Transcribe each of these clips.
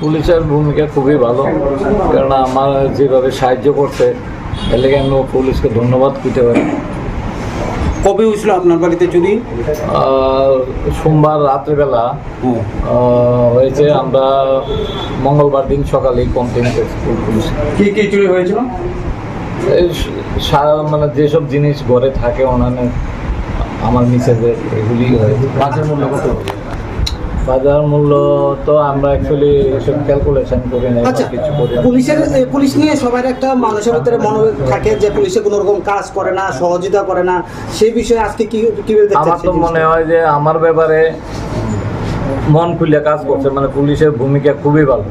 পুলিশের ভূমিকা খুবই ভালো কারণ আমার যেভাবে সাহায্য করছে লেগে আমি পুলিশকে ধন্যবাদ দিতে পারি। কবে হয়েছিল আপনার বাড়িতে চুরি? সোমবার রাত্রেবেলা। হুম। হয়েছে আমরা মঙ্গলবার দিন সকালে কমপ্লেন করছি কি কি চুরি হয়েছিল? এই সারা মানে যেসব জিনিস ঘরে থাকে ওনার আমার মিসেজের এগুলি হয়েছে। মাঝে মূল্য কত? বাজার মূল্য তো আমরা অ্যাকচুয়ালি এসব ক্যালকুলেশন করি না আচ্ছা কিছু করি না। পুলিশের এ, পুলিশ নিয়ে সবার একটা মানুষের ভিতরে মনোভাব থাকে যে পুলিশে কোনো রকম কাজ করে না সহযোগিতা করে না। সেই বিষয়ে আজকে কি কীভাবে দেখছেন আমার তো মনে হয় যে আমার ব্যাপারে মন খুলে কাজ করছে মানে পুলিশের ভূমিকা খুবই ভালো।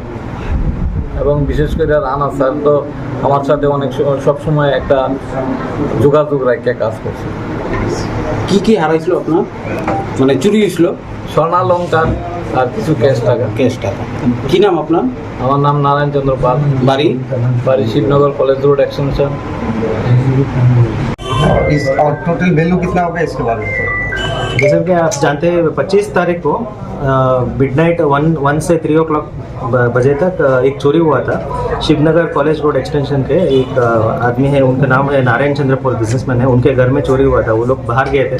এবং বিশেষ করে রানা স্যার তো আমার সাথে অনেক সময় সবসময় একটা যোগাযোগ রাখে কাজ করছে। কি কি হারাইছিল আপনার? মানে চুরি হয়েছিল? স্বর্ণালঙ্কার আর কিছু ক্যাশ টাকা কেস টাকা কি নাম আপনার আমার নাম নারায়ণ চন্দ্র পাল বাড়ি বাড়ি শিবনগর कॉलेज रोड एक्सटेंशन इस और टोटल वैल्यू कितना होगा इसके बारे में जैसे कि आप जानते हैं पच्चीस तारीख को मिडनाइट वन वन से थ्री ओ क्लॉक बजे तक अ, एक चोरी हुआ था शिवनगर कॉलेज रोड एक्सटेंशन के एक अ, आदमी है उनका नाम है नारायण चंद्रपुर बिजनेसमैन है उनके घर में चोरी हुआ था वो लोग बाहर गए थे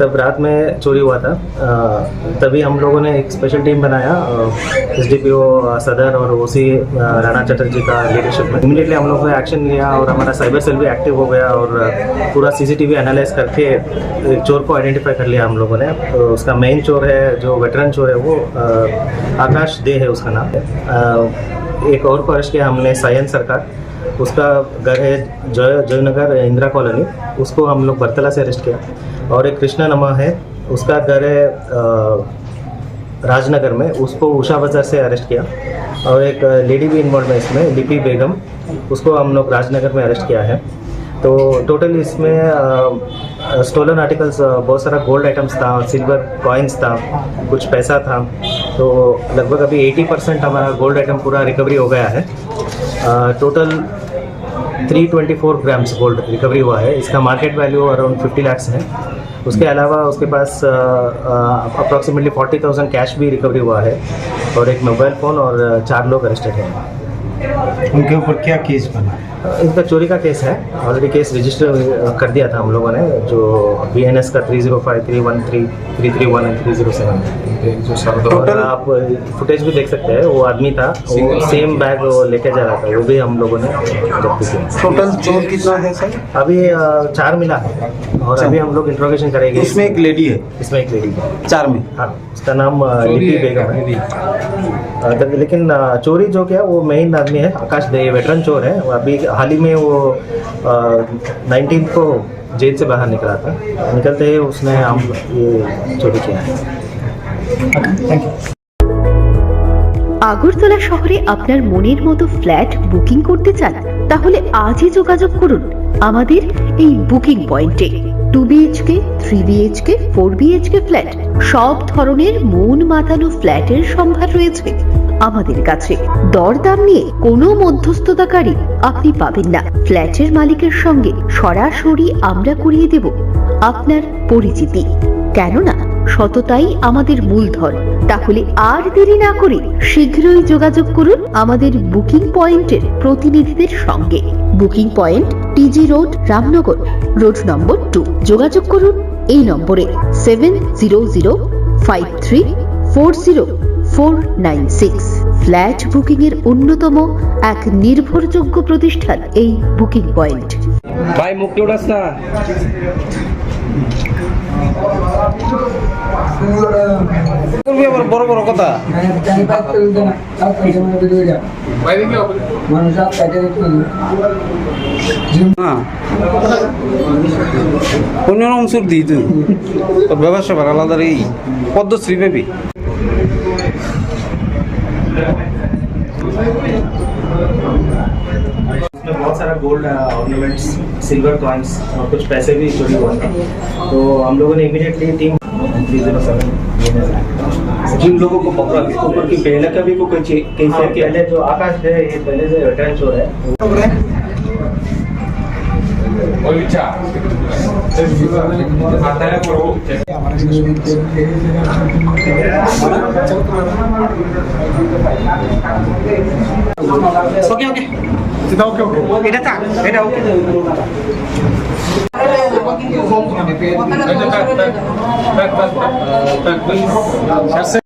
तब रात में चोरी हुआ था। तभी हम लोगों ने एक स्पेशल टीम बनाया एस डी पी ओ सदर और ओ सी राणा चटर्जी का लीडरशिप में। इमीडिएटली हम लोगों ने एक्शन लिया और हमारा साइबर सेल भी एक्टिव हो गया और पूरा सीसीटीवी एनालाइज करके चोर को आइडेंटिफाई कर लिया हम लोगों ने। तो उसका मेन चोर है, जो वेटरन चोर है वो आकाश दे है उसका नाम। एक और को अरेस्ट किया हमने, सायन सरकार। उसका घर है जय, जयनगर, इंदिरा कॉलोनी। उसको हम लोग बरतला से अरेस्ट किया। और एक कृष्णा नमा है। उसका घर है राजनगर में। उसको उषा बाज़ार से अरेस्ट किया। और एक लेडी भी इन्वॉल्व है इसमें लिपि बेगम। उसको हम लोग राजनगर में अरेस्ट किया है। तो टोटल इसमें स्टोलन आर्टिकल्स बहुत सारा गोल्ड आइटम्स था सिल्वर कॉइन्स था, कुछ पैसा था। तो लगभग अभी 80 परसेंट हमारा गोल्ड आइटम पूरा रिकवरी हो गया है। टोटल 324 ग्राम्स गोल्ड रिकवरी हुआ है। इसका मार्केट वैल्यू अराउंड 50 लैक्स है। उसके अलावा उसके पास अप्रॉक्सीमेटली 40,000 कैश भी रिकवरी हुआ है। और एक मोबाइल फ़ोन और चार लोग अरेस्टेड हैं। उनके ऊपर क्या केस बना? इनका चोरी का केस है। ऑलरेडी केस रजिस्टर कर दिया था हम लोगों ने जो बी एन एस का three zero five three one three three three one and three zero seven total आप फुटेज भी देख सकते हैं वो आदमी था वो सेम बैग वो लेके जा रहा था वो भी हम लोगों ने जब्त किया। टोटल चोर कितना है सर? अभी चार मिला है और अभी हम लोग इंट्रोगेशन करेंगे। इसमें एक लेडी है। इसमें एक लेडी है। चार में। हाँ उसका नाम लिपि बेगम है। लेकिन चोरी जो क्या वो मेन आदमी है आकाश दे वेटरन चोर है वो अभी हाल ही में वो नाइनटीन को जेल से बाहर निकला था निकलते ही उसने हम ये चोरी किया है আগরতলা শহরে আপনার মনের মতো ফ্ল্যাট বুকিং করতে চান তাহলে আজই যোগাযোগ করুন আমাদের এই বুকিং পয়েন্টে two BHK three BHK four BHK flat সব ধরনের মন মাতানো ফ্ল্যাটের সম্ভার রয়েছে আমাদের কাছে। দরদাম নিয়ে কোনো মধ্যস্থতাকারী আপনি পাবেন না। ফ্ল্যাটের মালিকের সঙ্গে সরাসরি আমরা করিয়ে দেব আপনার পরিচিতি। কেননা সততাই আমাদের মূলধন। তাহলে আর দেরি না করে শীঘ্রই যোগাযোগ করুন আমাদের বুকিং পয়েন্টের প্রতিনিধিদের সঙ্গে। Booking point TG road, Ramnagar. Road number two. যোগাযোগ করুন এই নম্বরে। Seven zero zero five three four zero four nine six flat booking এর অন্যতম এক নির্ভরযোগ্য প্রতিষ্ঠান এই বুকিং পয়েন্ট। ভাই মুখ উঠাস না। বড় বড় কথা। হ্যাঁ অন্য দিই তুই। তোর ব্যবসা আলাদা রে। পদ্মশ্রী পাবি गोल्ड ऑर्नामेंट्स सिल्वर कॉइन्स और कुछ पैसे भी चोरी हुआ था। तो हम लोगों ने immediately team three zero seven जिन लोगों को पकड़ा गया ऊपर की पहले कभी को कोई कैसे केस पहले जो आकाश है ये पहले से वेटरन चोर है। ওকে ওকে এটা ওকে ওকে এটা থাক এটা ওকে তাই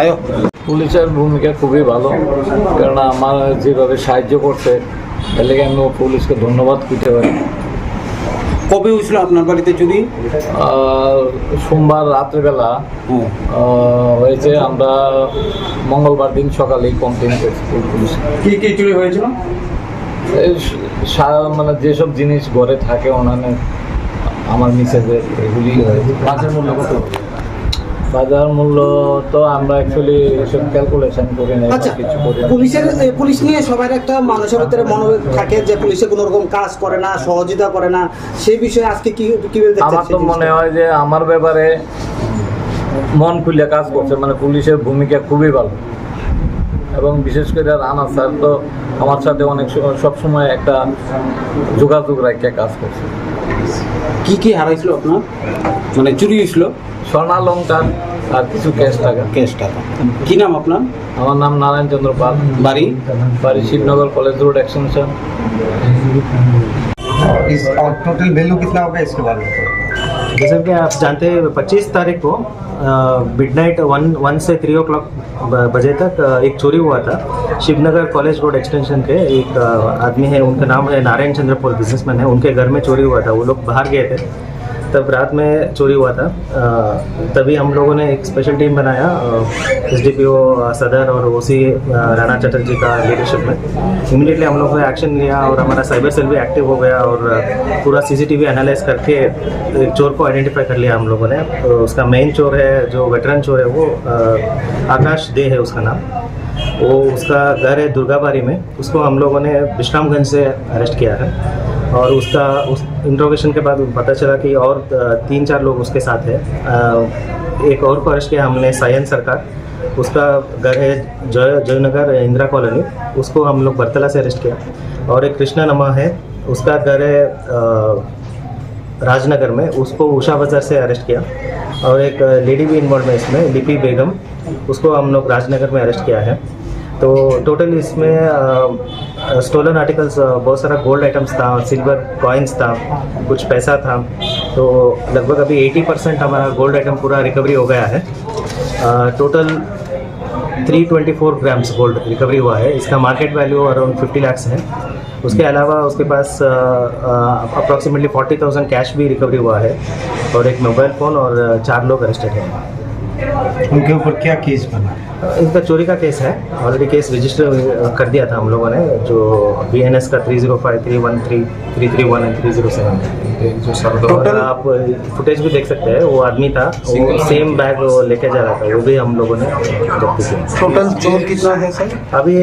আয়ো। পুলিশের ভূমিকা খুবই ভালো কারণ আমার যেভাবে সাহায্য করছে তাহলে আমি পুলিশকে ধন্যবাদ দিতে পারি। কবে হয়েছিল আপনার বাড়িতে চুরি? সোমবার রাত্রেবেলা হ্যাঁ। হয়েছে আমরা মঙ্গলবার দিন সকালেই কমপ্লেন করছি পুলিশ। কি কি চুরি হয়েছিল? মানে যেসব জিনিস ঘরে থাকে ওনানে আমার মিসেজের এগুলি হয়েছে। মূল্য কত? বাজার মূল্য তো আমরা অ্যাকচুয়ালি এসব ক্যালকুলেশন করি না আচ্ছা কিছু করি পুলিশের পুলিশ নিয়ে সবার একটা মানুষের ভিতরে মনোভাব থাকে যে পুলিশে কোনো রকম কাজ করে না সহযোগিতা করে না। সেই বিষয়ে আজকে কি কীভাবে আমার তো মনে হয় যে আমার ব্যাপারে মন খুলে কাজ করছে মানে পুলিশের ভূমিকা খুবই ভালো। এবং বিশেষ করে রানা স্যার তো আমার সাথে অনেক সব সময় একটা যোগাযোগ রাখিয়া কাজ করছে। কি কি হারাইছিল আপনার মানে চুরি হয়েছিল স্বর্ণালঙ্কার আর কিছু ক্যাশ টাকা ক্যাশ টাকা কি নাম আপনার আমার নাম নারায়ণ চন্দ্র পাল বাড়ি বাড়ি শিবনগর कॉलेज रोड एक्सटेंशन इस और टोटल वैल्यू कितना होगा इसके बारे में थोड़ा जैसे कि आप जानते हैं, पच्चीस तारीख को मिड नाइट वन वन से थ्री ओ क्लॉक बजे तक एक चोरी हुआ था। शिवनगर कॉलेज रोड एक्सटेंशन के एक आदमी है, उनका नाम है नारायण चंद्रपुर बिजनेसमैन है। उनके घर में चोरी हुआ था। वो लोग बाहर गए थे। तब रात में चोरी हुआ था। तभी हम लोगों ने एक स्पेशल टीम बनाया एस डी पी ओ सदर और ओ सी राणा चटर्जी का लीडरशिप में। इमीडिएटली हम लोगों ने एक्शन लिया और हमारा साइबर सेल भी एक्टिव हो गया और पूरा सीसीटीवी एनालाइज करके चोर को आइडेंटिफाई कर लिया हम लोगों ने। उसका मेन चोर है, जो वेटरन चोर है वो आकाश दे है उसका नाम। वो उसका घर है दुर्गाबारी में। उसको हम लोगों ने विश्रामगंज से अरेस्ट किया है। और उसका उस इंट्रोगेशन के बाद पता चला कि और तीन चार लोग उसके साथ है। एक और को अरेस्ट किया हमने, सायन सरकार। उसका घर है जय, जयनगर, इंदिरा कॉलोनी। उसको हम लोग बरतला से अरेस्ट किया। और एक कृष्णा नमा है। उसका घर है राजनगर में। उसको उषा बाज़ार से अरेस्ट किया। और एक लेडी भी इन्वॉल्व है इसमें, लिपि बेगम। उसको हम लोग राजनगर में अरेस्ट किया है। तो टोटल इसमें स्टोलन आर्टिकल्स बहुत सारा गोल्ड आइटम्स था सिल्वर कॉइन्स था कुछ पैसा था। तो लगभग अभी 80 परसेंट हमारा गोल्ड आइटम पूरा रिकवरी हो गया है। टोटल 324 ग्राम्स गोल्ड रिकवरी हुआ है। इसका मार्केट वैल्यू अराउंड 50 लैक्स है। उसके अलावा उसके पास अप्रॉक्सीमेटली 40,000 कैश भी रिकवरी हुआ है और एक मोबाइल फ़ोन और चार लोग अरेस्टेड हैं। उनके ऊपर क्या केस बना? इनका चोरी का केस है। ऑलरेडी केस रजिस्टर कर दिया था हम लोगों ने जो बी एन एस का three zero five three one three three three one three zero seven total आप फुटेज भी देख सकते हैं वो आदमी था वो सेम बैग लेके जा रहा था वो भी हम लोगों ने जब्त किया टोटल चोर कितना है सर? अभी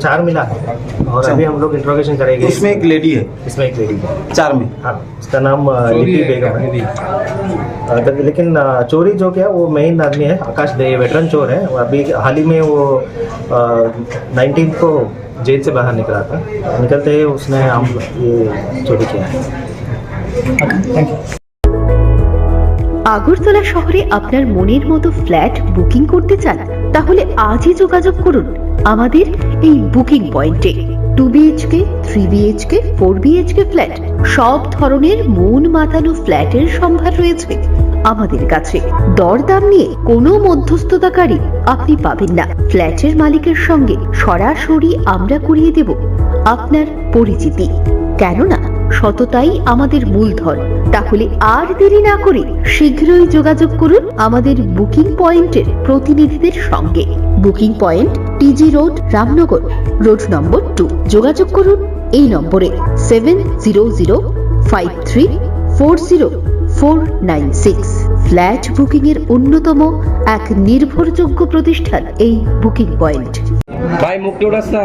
चार मिला है। और अभी हम लोग इंट्रोगेशन करेंगे। इसमें एक लेडी है। इसमें एक लेडी है। चार में। हाँ उसका नाम लिपि बेगम है। लेकिन चोरी जो क्या वो मेन आदमी है आकाश दे वेटरन चोर है वो अभी हाल ही में वो नाइनटीन को जेल से बाहर निकला था निकलते ही उसने हम ये चोरी किया है আগরতলা শহরে আপনার মনের মতো ফ্ল্যাট বুকিং করতে চান তাহলে আজই যোগাযোগ করুন আমাদের এই বুকিং পয়েন্টে টু থ্রি ফোর ফ্ল্যাট সব ধরনের মন মাতানো ফ্ল্যাটের সম্ভার রয়েছে আমাদের কাছে। দরদাম নিয়ে কোনো মধ্যস্থতাকারী আপনি পাবেন না। ফ্ল্যাটের মালিকের সঙ্গে সরাসরি আমরা করিয়ে দেব আপনার পরিচিতি। কেননা সততাই আমাদের মূলধন। তাহলে আর দেরি না করে শীঘ্রই যোগাযোগ করুন আমাদের বুকিং পয়েন্টের প্রতিনিধিদের সঙ্গে। Booking point TG road, Ramnagar, road number two যোগাযোগ করুন এই নম্বরে seven zero zero five three four zero four nine six flat booking এর অন্যতম এক নির্ভরযোগ্য প্রতিষ্ঠান এই বুকিং পয়েন্ট। ভাই উঠাস না।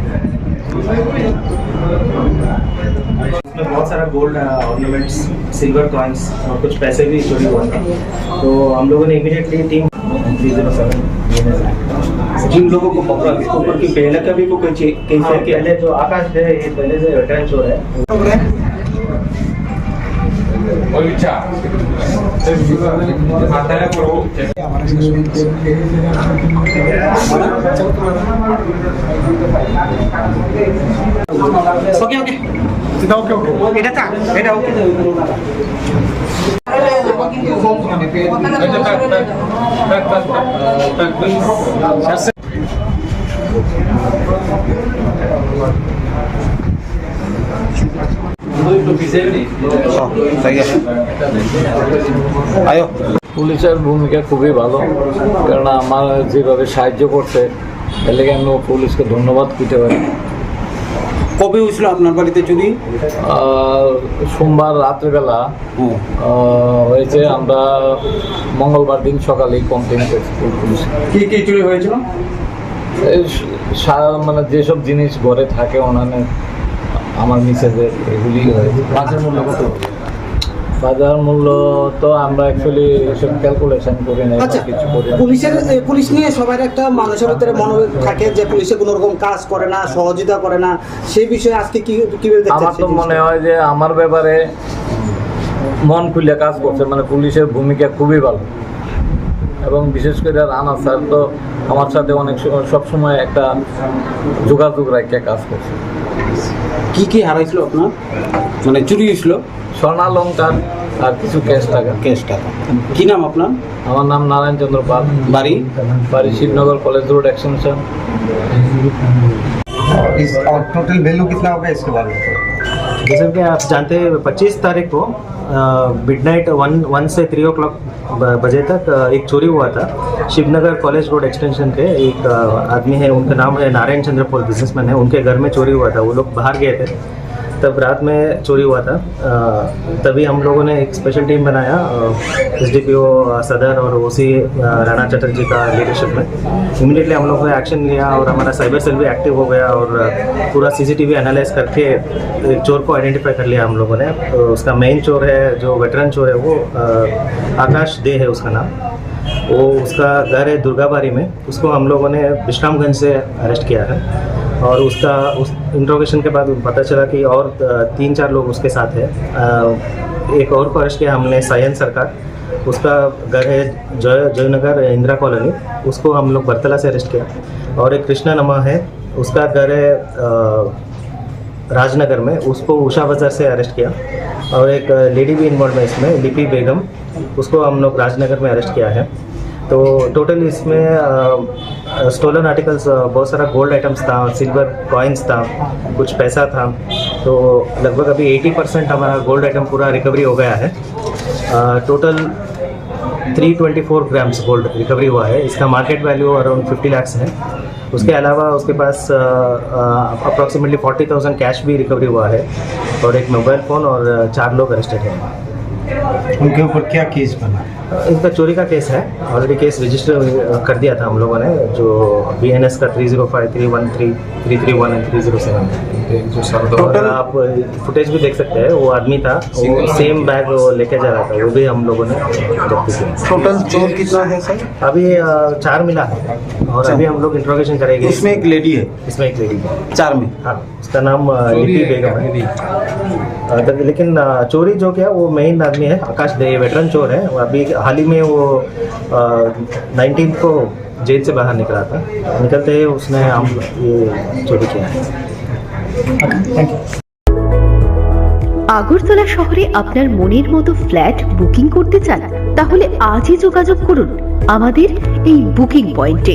गोल्ड ऑर्नामेंट्स सिल्वर कॉइन्स और कुछ पैसे भी चोरी हुआ था। तो हम लोगों ने immediately team three zero seven जिन लोगों को पकड़ा गया। ऊपर की पहले का भी कोई केस है कि पहले जो आकाश है ये पहले से वेटरन चोर है। ওকে ওকে এটা থাক এটা ওকে তাই আয়ো। পুলিশের ভূমিকা খুবই ভালো কারণ আমার যেভাবে সাহায্য করছে লেগে আমি পুলিশকে ধন্যবাদ দিতে পারি। কবে হয়েছিল আপনার বাড়িতে চুরি? সোমবার রাত্রেবেলা হয়েছে আমরা মঙ্গলবার দিন সকালেই কমপ্লেন করেছি পুলিশ কি কি চুরি হয়েছিল? মানে যেসব জিনিস ঘরে থাকে ওনানে আমার মিসেজের এগুলি বাজার মূল্য কত? বাজার মূল্য তো আমরা অ্যাকচুয়ালি এসব ক্যালকুলেশন করি না কিছু করি পুলিশের পুলিশ নিয়ে সবার একটা মানুষের ভিতরে মনে থাকে যে পুলিশে কোনো রকম কাজ করে না সহযোগিতা করে না। সেই বিষয়ে আজকে কি কীভাবে আমার তো মনে হয় যে আমার ব্যাপারে মন খুলে কাজ করছে মানে পুলিশের ভূমিকা খুবই ভালো। এবং বিশেষ করে রানা স্যার তো আমার সাথে অনেক সব সময় একটা যোগাযোগ রাখে কাজ করছে। কি কি হারাইছিল আপনার মানে চুরি হয়েছিল স্বর্ণালঙ্কার আর কিছু ক্যাশ টাকা ক্যাশ টাকা কি নাম আপনার আমার নাম নারায়ণ চন্দ্র পাল বাড়ি বাড়ি শিবনগর कॉलेज रोड एक्सटेंशन इस और टोटल वैल्यू कितना होगा इसके बारे में जैसे कि आप जानते हैं, पच्चीस तारीख को मिड नाइट वन वन से थ्री ओ क्लॉक बजे तक एक चोरी हुआ था। शिवनगर कॉलेज रोड एक्सटेंशन के एक आदमी है, उनका नाम है नारायण चंद्रपोल बिजनेसमैन है, उनके घर में चोरी हुआ था, वो लोग बाहर गए थे। तब रात में चोरी हुआ था। तभी हम लोगों ने एक स्पेशल टीम बनाया एस डी पी ओ सदर और ओ सी राणा चटर्जी का लीडरशिप में। इमीडिएटली हम लोगों ने एक्शन लिया और हमारा साइबर सेल भी एक्टिव हो गया और पूरा सीसीटीवी एनालाइज करके एक चोर को आइडेंटिफाई कर लिया हम लोगों ने। उसका मेन चोर है, जो वेटरन चोर है वो आकाश दे है उसका नाम। वो उसका घर है दुर्गाबारी में। उसको हम लोगों ने विश्रामगंज से अरेस्ट किया है। और उसका, उस इंट्रोगेशन के बाद पता चला कि और तीन चार लोग उसके साथ है। एक और को अरेस्ट किया हमने सायन सरकार, उसका घर है जय, जयनगर इंदिरा कॉलोनी, उसको हम लोग बरतला से अरेस्ट किया। और एक कृष्णा नमा है, उसका घर है राजनगर में, उसको उषा बाज़ार से अरेस्ट किया। और एक लेडी भी इन्वॉल्व है इसमें, लिपि बेगम, उसको हम लोग राजनगर में अरेस्ट किया है। तो टोटल इसमें स्टोलन आर्टिकल्स बहुत सारा गोल्ड आइटम्स था सिल्वर कॉइन्स था कुछ पैसा था। तो लगभग अभी 80 परसेंट हमारा गोल्ड आइटम पूरा रिकवरी हो गया है। टोटल 324 ग्राम्स गोल्ड रिकवरी हुआ है। इसका मार्केट वैल्यू अराउंड 50 लैक्स है। उसके अलावा उसके पास अप्रॉक्सीमेटली 40,000 कैश भी रिकवरी हुआ है और एक मोबाइल फ़ोन और चार लोग अरेस्टेड हैं। उनके ऊपर क्या केस बना? इनका चोरी का केस है। ऑलरेडी केस रजिस्टर कर दिया था हम लोगों ने जो बी एन एस का three zero five three one three three three one and three zero seven total आप फुटेज भी देख सकते हैं वो आदमी था वो सेम बैग वो लेके जा रहा था वो भी हम लोगों ने जब्त किया। टोटल चोर कितना है सर? अभी चार मिला है और अभी हम लोग इंट्रोगेशन करेंगे। इसमें एक लेडी है। इसमें एक लेडी है। चार में। हाँ उसका नाम लिपि बेगम है। लेकिन चोरी जो क्या वो मेन आदमी है आकाश दे वेटरन चोर है वो अभी हाल ही में वो नाइनटीन को जेल से बाहर निकला था निकलते ही उसने हम ये चोरी किया है আগরতলা শহরে আপনার মনের মতো ফ্ল্যাট বুকিং করতে চান তাহলে আজই যোগাযোগ করুন আমাদের এই বুকিং পয়েন্টে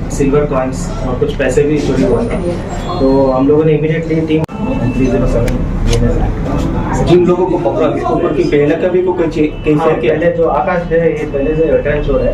सिल्वर कॉइन्स और कुछ पैसे भी चोरी हुआ था तो हम लोगों ने immediately team three zero seven जिन लोगों को पकड़ा गया ऊपर की पहले कभी को कोई केस है पहले जो आकाश है ये पहले से रिटर्न चोर है।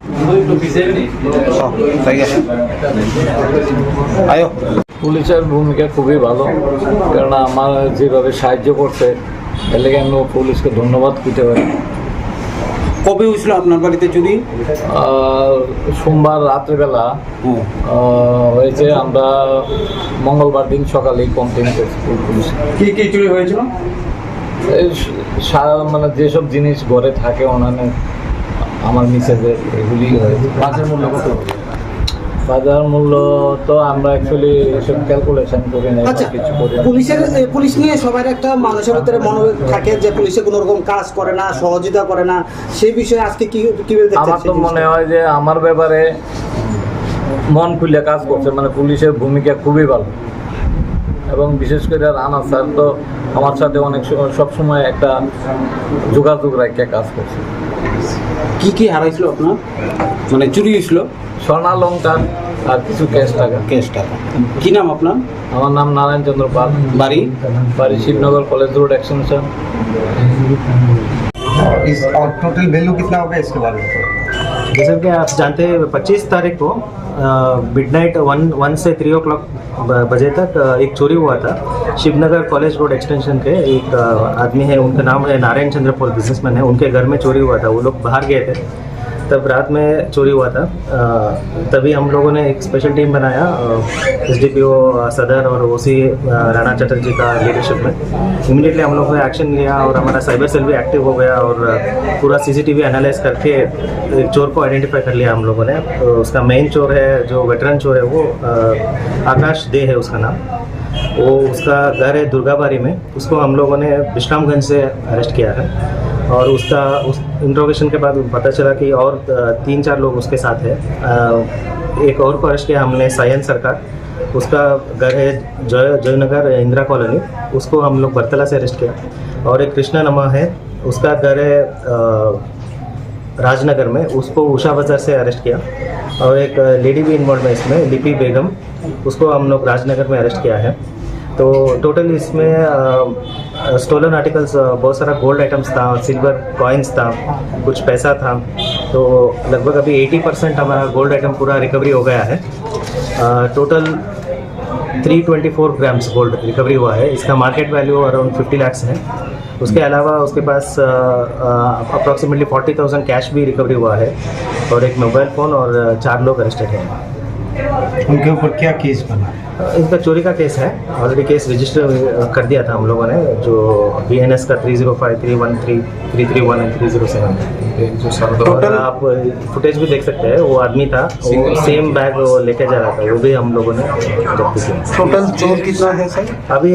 আয়ো। পুলিশের ভূমিকা খুবই ভালো কারণ আমার যেভাবে সাহায্য করছে এর লেগে আমি পুলিশকে ধন্যবাদ দিতে পারি। কবে হয়েছিল আপনার বাড়িতে চুরি? সোমবার রাত্রিবেলা হ্যাঁ। হয়েছে আমরা মঙ্গলবার দিন সকালেই কমপ্লেন করছি পুলিশ। কি কি চুরি হয়েছিল? মানে যেসব জিনিস ঘরে থাকে অন্যান্য আমার মিসেজের এগুলি বাজার মূল্য কত? বাজার মূল্য তো আমরা অ্যাকচুয়ালি এসব ক্যালকুলেশন করি না কিছু করি পুলিশের পুলিশ নিয়ে সবার একটা মানুষের ভিতরে মনে থাকে যে পুলিশে কোনো রকম কাজ করে না সহযোগিতা করে না। সেই বিষয়ে আজকে কি কীভাবে দেখছেন আমার তো মনে হয় যে আমার ব্যাপারে মন খুলে কাজ করছে মানে পুলিশের ভূমিকা খুবই ভালো। এবং বিশেষ করে রানা স্যার তো আমার সাথে অনেক সব সময় একটা যোগাযোগ রাখিয়া কাজ করছে। কি কি হারাইছিল আপনার মানে চুরি হয়েছিল স্বর্ণালঙ্কার আর কিছু ক্যাশ টাকা ক্যাশ টাকা কি নাম আপনার আমার নাম নারায়ণ চন্দ্র পাল বাড়ি বাড়ি শিবনগর कॉलेज रोड एक्सटेंशन इस और टोटल वैल्यू कितना होगा इसके बारे में तो? जैसे कि आप जानते हैं पच्चीस तारीख को मिड नाइट वन वन से थ्री ओ क्लॉक बजे तक एक चोरी हुआ था। शिवनगर कॉलेज रोड एक्सटेंशन के एक आदमी है, उनका नाम है नारायण चंद्रपुर बिजनेसमैन है, उनके घर में चोरी हुआ था, वो लोग बाहर गए थे। तब रात में चोरी हुआ था। तभी हम लोगों ने एक स्पेशल टीम बनाया एस डी पी ओ सदर और ओ सी राणा चटर्जी का लीडरशिप में। इमीडिएटली हम लोगों ने एक्शन लिया और हमारा साइबर सेल भी एक्टिव हो गया और पूरा सीसीटीवी एनालाइज करके चोर को आइडेंटिफाई कर लिया हम लोगों ने। तो उसका मेन चोर है, जो वेटरन चोर है वो आकाश दे है उसका नाम। वो उसका घर है दुर्गाबारी में। उसको हम लोगों ने विश्रामगंज से अरेस्ट किया है। और उसका, उस इंट्रोगेशन के बाद पता चला कि और तीन चार लोग उसके साथ है। एक और को अरेस्ट किया हमने सायन सरकार उसका घर है जय, जयनगर इंदिरा कॉलोनी, उसको हम लोग बरतला से अरेस्ट किया। और एक कृष्णा नमा है, उसका घर है राजनगर में, उसको उषा बाज़ार से अरेस्ट किया। और एक लेडी भी इन्वॉल्व है इसमें, लिपि बेगम, उसको हम लोग राजनगर में अरेस्ट किया है। तो टोटल इसमें स्टोलन आर्टिकल्स बहुत सारा गोल्ड आइटम्स था सिल्वर कॉइन्स था कुछ पैसा था। तो लगभग अभी 80 परसेंट हमारा गोल्ड आइटम पूरा रिकवरी हो गया है। टोटल 324 ग्राम्स गोल्ड रिकवरी हुआ है। इसका मार्केट वैल्यू अराउंड 50 लैक्स है। उसके अलावा उसके पास अप्रॉक्सीमेटली 40,000 कैश भी रिकवरी हुआ है और एक मोबाइल फ़ोन और चार लोग अरेस्टेड हैं। उनके ऊपर क्या केस बना? इनका चोरी का केस है। ऑलरेडी केस रजिस्टर कर दिया था हम लोगों ने जो बी एन एस का three zero five three one three three three one and three zero seven total आप फुटेज भी देख सकते हैं वो आदमी था वो सेम बैग वो लेके जा रहा था वो भी हम लोगों ने जब्त किया। टोटल चोर कितना है सर? अभी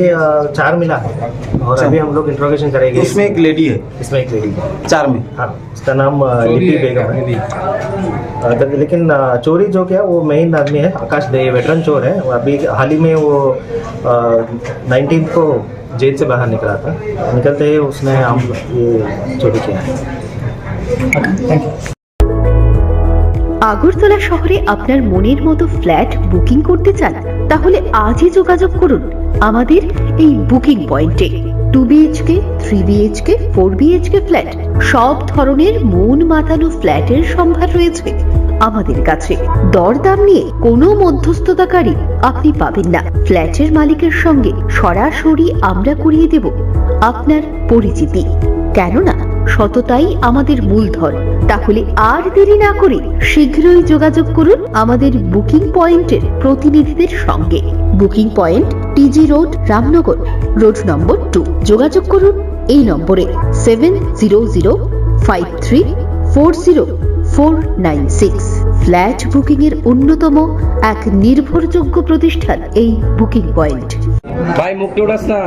चार मिला है और अभी हम लोग इंट्रोगेशन करेंगे। इसमें एक लेडी है? इसमें एक लेडी है। चार में? हाँ उसका नाम लिपि बेगम है। लेकिन चोरी जो क्या वो मेन आदमी है आकाश दे वेटरन चोर है वो अभी हाल ही में वो नाइनटीन को जेल से बाहर निकला था निकलते ही उसने हम ये चोरी किया है আগরতলা শহরে আপনার মনের মতো ফ্ল্যাট বুকিং করতে চান তাহলে আজই যোগাযোগ করুন আমাদের এই বুকিং পয়েন্টে two BHK three BHK four BHK flat সব ধরনের মন মাতানো ফ্ল্যাটের সম্ভার রয়েছে আমাদের কাছে। দরদাম নিয়ে কোনো মধ্যস্থতাকারী আপনি পাবেন না। ফ্ল্যাটের মালিকের সঙ্গে সরাসরি আমরা করিয়ে দেব আপনার পরিচিতি। কেননা সততাই আমাদের মূলধন। তাহলে আর দেরি না করে শীঘ্রই যোগাযোগ করুন আমাদের বুকিং পয়েন্টের প্রতিনিধিদের সঙ্গে। Booking point TG road, Ramnagar. Road number two. যোগাযোগ করুন এই নম্বরে seven zero zero five three four zero. Four nine six flat booking এর অন্যতম এক নির্ভরযোগ্য প্রতিষ্ঠান এই বুকিং পয়েন্ট। ভাই মুক্তি উঠাস না।